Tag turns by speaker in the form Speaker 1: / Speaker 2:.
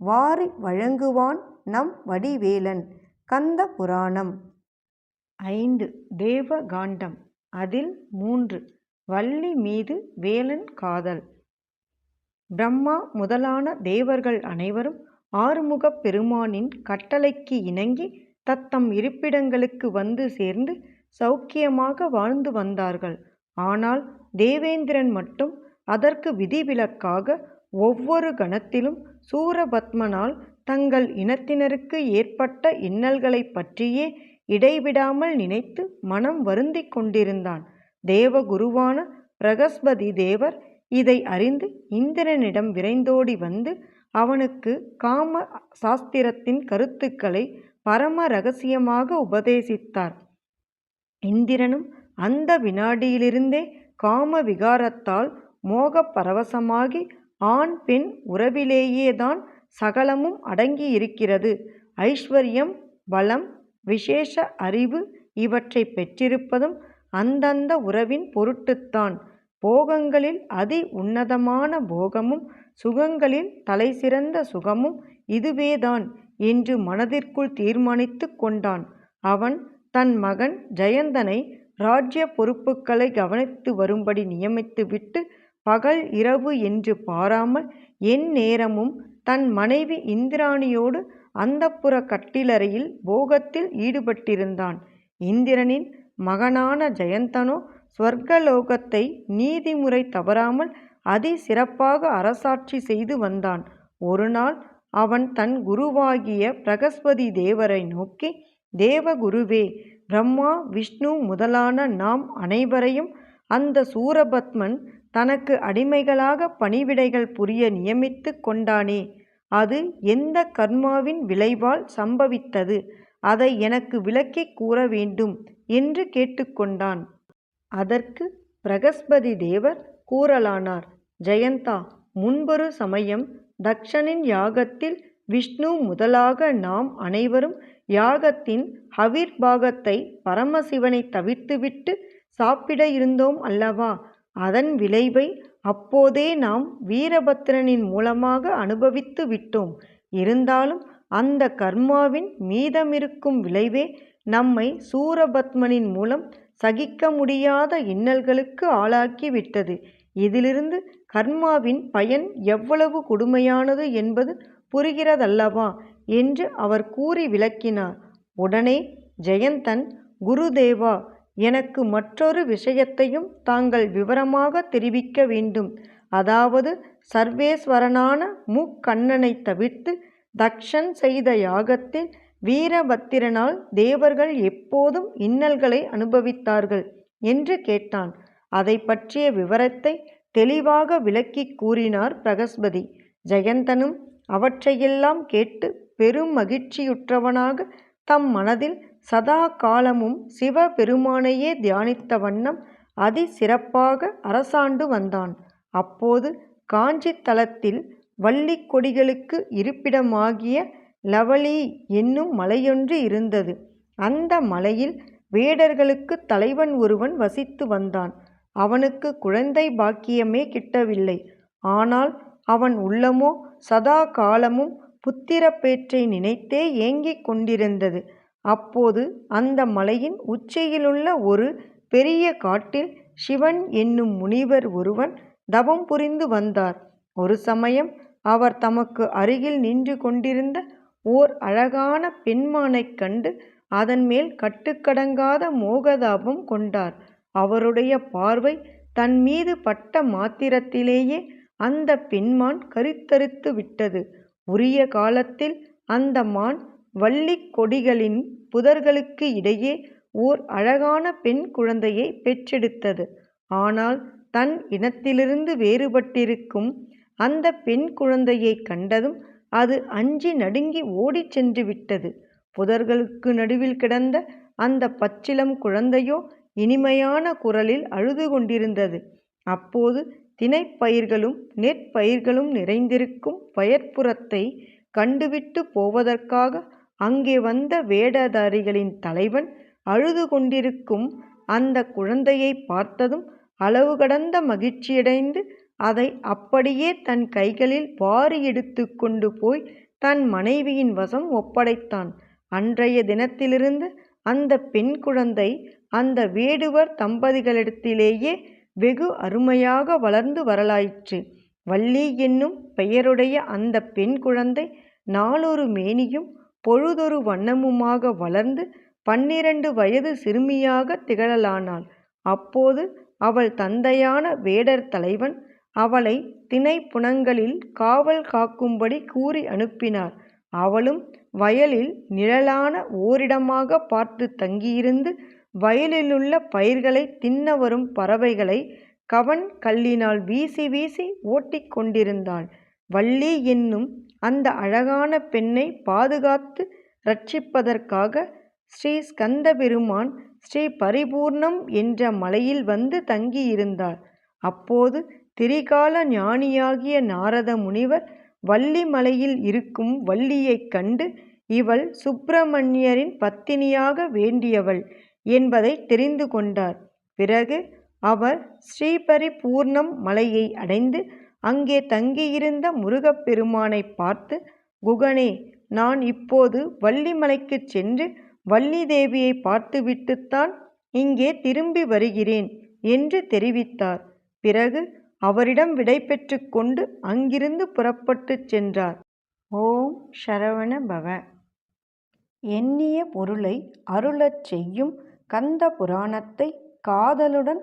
Speaker 1: வாரி வழங்குவான் நம் வடிவேலன். கந்த புராணம். ஐந்து. தேவகாண்டம். அதில் மூன்று. வள்ளி மீது வேலன் காதல். பிரம்மா முதலான தேவர்கள் அனைவரும் ஆறுமுகப் பெருமானின் கட்டளைக்கு இணங்கி தத்தம் இருப்பிடங்களுக்கு வந்து சேர்ந்து சௌக்கியமாக வாழ்ந்து வந்தார்கள். ஆனால் தேவேந்திரன் மட்டும் அதற்கு விதிவிலக்காக ஒவ்வொரு கணத்திலும் சூரபத்மனால் தங்கள் இனத்தினருக்கு ஏற்பட்ட இன்னல்களைப் பற்றியே இடைவிடாமல் நினைத்து மனம் வருந்திக் கொண்டிருந்தான். தேவகுருவான பிரகஸ்பதி தேவர் இதை அறிந்து இந்திரனிடம் விரைந்தோடி வந்து அவனுக்கு காம சாஸ்திரத்தின் கருத்துக்களை பரம ரகசியமாக உபதேசித்தார். இந்திரனும் அந்த வினாடியிலிருந்தே காம விகாரத்தால் மோகப் பரவசமாகி ஆண் பெண் உறவிலேயேதான் சகலமும் அடங்கி இருக்கிறது ஐஸ்வர்யம் பலம் விசேஷ அறிவு இவற்றை பெற்றிருப்பதும் அந்தந்த உறவின் பொருட்டுத்தான். போகங்களில் அதி உன்னதமான போகமும் சுகங்களில் தலைசிறந்த சுகமும் இதுவேதான் என்று மனதிற்குள் தீர்மானித்து கொண்டான். அவன் தன் மகன் ஜெயந்தனை ராஜ்ய பொறுப்புகளை கவனித்து வரும்படி நியமித்துவிட்டு பகல் இரவு என்று பாராமல் எந்நேரமும் தன் மனைவி இந்திராணியோடு அந்தப்புர கட்டிலறையில் போகத்தில் ஈடுபட்டிருந்தான். இந்திரனின் மகனான ஜெயந்தனோ ஸ்வர்கலோகத்தை நீதிமுறை தவறாமல் அதி சிறப்பாக அரசாட்சி செய்து வந்தான். ஒருநாள் அவன் தன் குருவாகிய பிரகஸ்பதி தேவரை நோக்கி தேவகுருவே பிரம்மா விஷ்ணு முதலான நாம் அனைவரையும் அந்த சூரபத்மன் தனக்கு அடிமைகளாக பணிவிடைகள் புரிய நியமித்து கொண்டானே. அது எந்த கர்மாவின் விளைவால் சம்பவித்தது? அதை எனக்கு விளக்கிக் கூற வேண்டும் என்று கேட்டுக்கொண்டான். அதற்கு பிரகஸ்பதி தேவர் கூறலானார் ஜெயந்தா முன்பொரு சமயம் தக்ஷனின் யாகத்தில் விஷ்ணு முதலாக நாம் அனைவரும் யாகத்தின் ஹவிர்பாகத்தை பரமசிவனை தவிர்த்துவிட்டு சாப்பிட இருந்தோம் அல்லவா? அதன் விளைவை அப்போதே நாம் வீரபத்திரனின் மூலமாக அனுபவித்து விட்டோம். இருந்தாலும் அந்த கர்மாவின் மீதமிருக்கும் விளைவே நம்மை சூரபத்மனின் மூலம் சகிக்க முடியாத இன்னல்களுக்கு ஆளாக்கி விட்டது. இதிலிருந்து கர்மாவின் பயன் எவ்வளவு கொடுமையானது என்பது புரிகிறதல்லவா என்று அவர் கூறி விளக்கினார். உடனே ஜெயந்தன் குருதேவா எனக்கு மற்றொரு விஷயத்தையும் தாங்கள் விவரமாக தெரிவிக்க வேண்டும். அதாவது சர்வேஸ்வரனான முக்கண்ணனை தவிர்த்து தக்ஷன் செய்த யாகத்தில் வீரபத்திரனால் தேவர்கள் எப்போதும் இன்னல்களை அனுபவித்தார்கள் என்று கேட்டான். அதை பற்றிய விவரத்தை தெளிவாக விளக்கிக் கூறினார் பிரகஸ்பதி. ஜெயந்தனும் அவற்றையெல்லாம் கேட்டு பெரும் மகிழ்ச்சியுற்றவனாக தம் மனதில் சதா காலமும் சிவபெருமானையே தியானித்த வண்ணம் அதி சிறப்பாக அரசாண்டு வந்தான். அப்போது காஞ்சி தலத்தில் வள்ளிக் கொடிகளுக்கு இருப்பிடமாகிய லவலி என்னும் மலையொன்று இருந்தது. அந்த மலையில் வேடர்களுக்கு தலைவன் ஒருவன் வசித்து வந்தான். அவனுக்கு குழந்தை பாக்கியமே கிட்டவில்லை. ஆனால் அவன் உள்ளமோ சதா காலமும் புத்திரப்பேற்றை நினைத்தே ஏங்கிக் கொண்டிருந்தது. அப்போது அந்த மலையின் உச்சியிலுள்ள ஒரு பெரிய காட்டில் சிவன் என்னும் முனிவர் ஒருவன் தவம் புரிந்து வந்தார். ஒரு சமயம் அவர் தமக்கு அருகில் நின்று கொண்டிருந்த ஓர் அழகான பெண்மானைக் கண்டு அதன் மேல் கட்டுக்கடங்காத மோகதாபம் கொண்டார். அவருடைய பார்வை தன் மீது பட்ட மாத்திரத்திலேயே அந்த பெண்மான் கருத்தரித்து விட்டது. உரிய காலத்தில் அந்த மான் வள்ளிக் கொடிகளின் புதர்களுக்கு இடையே ஓர் அழகான பெண் குழந்தையை பெற்றெடுத்தது ஆனால் தன் இனத்திலிருந்து வேறுபட்டிருக்கும் அந்த பெண் குழந்தையை கண்டதும் அது அஞ்சி நடுங்கி ஓடிச் சென்று விட்டது. புதர்களுக்கு நடுவில் கிடந்த அந்த பச்சிலம் குழந்தையோ இனிமையான குரலில் அழுது கொண்டிருந்தது. அப்போது திணைப்பயிர்களும் நெற்பயிர்களும் நிறைந்திருக்கும் வயற்புறத்தைக் கண்டுவிட்டு போவதற்காக அங்கே வந்த வேடதாரிகளின் தலைவன் அழுது கொண்டிருக்கும் அந்த குழந்தையை பார்த்ததும் அளவு கடந்த மகிழ்ச்சியடைந்து அதை அப்படியே தன் கைகளில் வாரி எடுத்து கொண்டு போய் தன் மனைவியின் வசம் ஒப்படைத்தான். அன்றைய தினத்திலிருந்து அந்த பெண் குழந்தை அந்த வேடுவர் தம்பதிகளிடத்திலேயே வெகு அருமையாக வளர்ந்து வரலாயிற்று. வள்ளி என்னும் பெயருடைய அந்த பெண் குழந்தை நாளொரு மேனியும் பொழுதொரு வண்ணமுமாக வளர்ந்து பன்னிரண்டு வயது சிறுமியாகத் திகழலானாள். அப்போது அவள் தந்தையான வேடர் தலைவன் அவளை தினைப் புனங்களில் காவல் காக்கும்படி கூறி அனுப்பினார். அவளும் வயலில் நிழலான ஓரிடமாக பார்த்து தங்கியிருந்து வயலிலுள்ள பயிர்களை தின்ன வரும் பறவைகளை கவன் கல்லினால் வீசி வீசி ஓட்டிக் கொண்டிருந்தாள். வள்ளி என்னும் அந்த அழகான பெண்ணை பாதுகாத்து ரட்சிப்பதற்காக இரட்சிப்பதற்காக ஸ்ரீ ஸ்ரீபரிபூர்ணம் என்ற மலையில் வந்து தங்கியிருந்தார். அப்போது திரிகால ஞானியாகிய நாரத முனிவர் வள்ளி மலையில் இருக்கும் வள்ளியைக் கண்டு இவள் சுப்பிரமணியரின் பத்தினியாக வேண்டியவள் என்பதை தெரிந்து கொண்டார். பிறகு அவர் ஸ்ரீபரிபூர்ணம் மலையை அடைந்து அங்கே தங்கியிருந்த முருகப்பெருமானைப் பார்த்து குகனே நான் இப்போது வள்ளிமலைக்குச் சென்று வள்ளி தேவியை பார்த்துவிட்டுத்தான் இங்கே திரும்பி வருகிறேன் என்று தெரிவித்தார். பிறகு அவரிடம் விடை கொண்டு அங்கிருந்து புறப்பட்டுச் சென்றார். ஓம் சரவண பவ. எண்ணிய பொருளை அருளச் செய்யும் கந்த புராணத்தை காதலுடன்